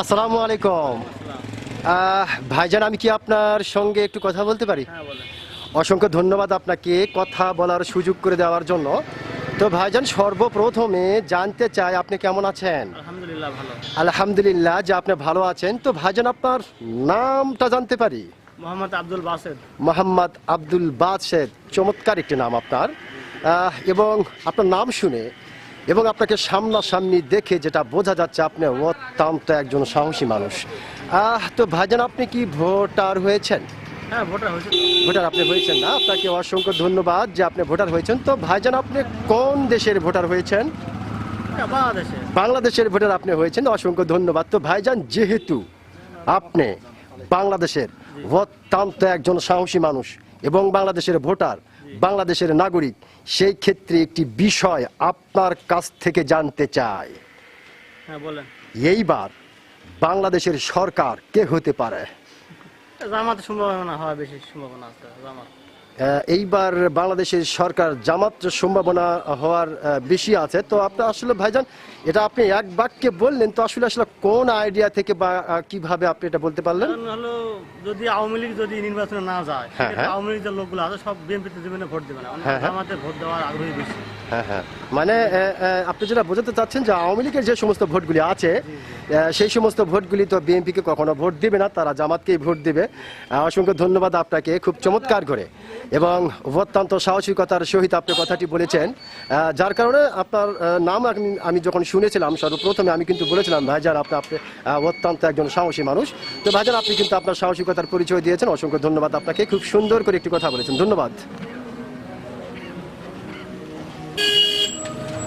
আসসালামু আলাইকুম। ভাইজান আমি কি আপনার সঙ্গে একটু কথা বলতে পারি? অসংখ্য ধন্যবাদ আপনাকে কথা বলার সুযোগ করে দেওয়ার জন্য। তো ভাইজান সর্বপ্রথমে জানতে চাই আপনি কেমন আছেন? আলহামদুলিল্লাহ আলহামদুলিল্লাহ যে আপনি ভালো আছেন। তো ভাইজান আপনার নামটা জানতে পারি? মোহাম্মদ আব্দুল বাসেদ। মোহাম্মদ আব্দুল বাদশেদ চমৎকার একটি নাম আপনার। এবং আপনার নাম শুনে এবং আপনাকে সামনাসামনি দেখে যেটা বোঝা যাচ্ছে আপনি অত্যন্ত একজন সাহসী মানুষ। আহ, তো ভাইজান আপনি কি ভোটার হয়েছেন? হ্যাঁ ভোটার আপনি হয়েছেন না আপনাকে অসংখ্য ধন্যবাদ যে আপনি ভোটার হয়েছেন। তো ভাইজান আপনি কোন দেশের ভোটার হয়েছেন? হ্যাঁ, বাংলাদেশের ভোটার আপনি হয়েছেন অসংখ্য ধন্যবাদ। তো ভাইজান যেহেতু আপনি বাংলাদেশের অত্যন্ত একজন সাহসী মানুষ এবং বাংলাদেশের ভোটার বাংলাদেশের নাগরিক সেই ক্ষেত্রে একটি বিষয় আপনার কাছ থেকে জানতে চাই। হ্যাঁ এইবার বাংলাদেশের সরকার কে হতে পারে? সম্ভাবনা হয় বেশি সম্ভাবনা আছে জামাত। এইবার বাংলাদেশের সরকার জামাত সম্ভাবনা হওয়ার বেশি আছে। তো আপনি আসলে ভাইজান এটা আপনি এক বাক্যে বললেন তো আসলে আসলে কোন আইডিয়া থেকে বা কীভাবে আপনি এটা বলতে পারলেন? হলো যদি আওয়ামী লীগ যদি নির্বাচনে না যায় হ্যাঁ, হ্যাঁ। আওয়ামী লীগের লোকগুলো আছে সব বিএনপিতে ভোট দেবে না। হ্যাঁ, হ্যাঁ। জামাতে ভোট দেওয়ার আগ্রহী বেশি। হ্যাঁ হ্যাঁ। মানে আপনি যেটা বোঝাতে চাচ্ছেন যে আওয়ামী লীগের যে সমস্ত ভোটগুলি আছে সেই সমস্ত ভোটগুলি তো বিএনপিকে কখনো ভোট দিবে না তারা জামাতকেই ভোট দিবে। অসংখ্য ধন্যবাদ আপনাকে খুব চমৎকার করে। এবং অত্যন্ত সাহসিকতার সহিত আপনি কথাটি বলেছেন। যার কারণে আপনার নাম আমি- আমি যখন শুনেছিলাম সর্বপ্রথমে আমি কিন্তু বলেছিলাম ভাইজান আপনি আপনি অত্যন্ত একজন সাহসী মানুষ। তো ভাইজান আপনি কিন্তু আপনার সাহসিকতার পরিচয় দিয়েছেন। অসংখ্য ধন্যবাদ আপনাকে। খুব সুন্দর করে একটি কথা বলেছেন। ধন্যবাদ।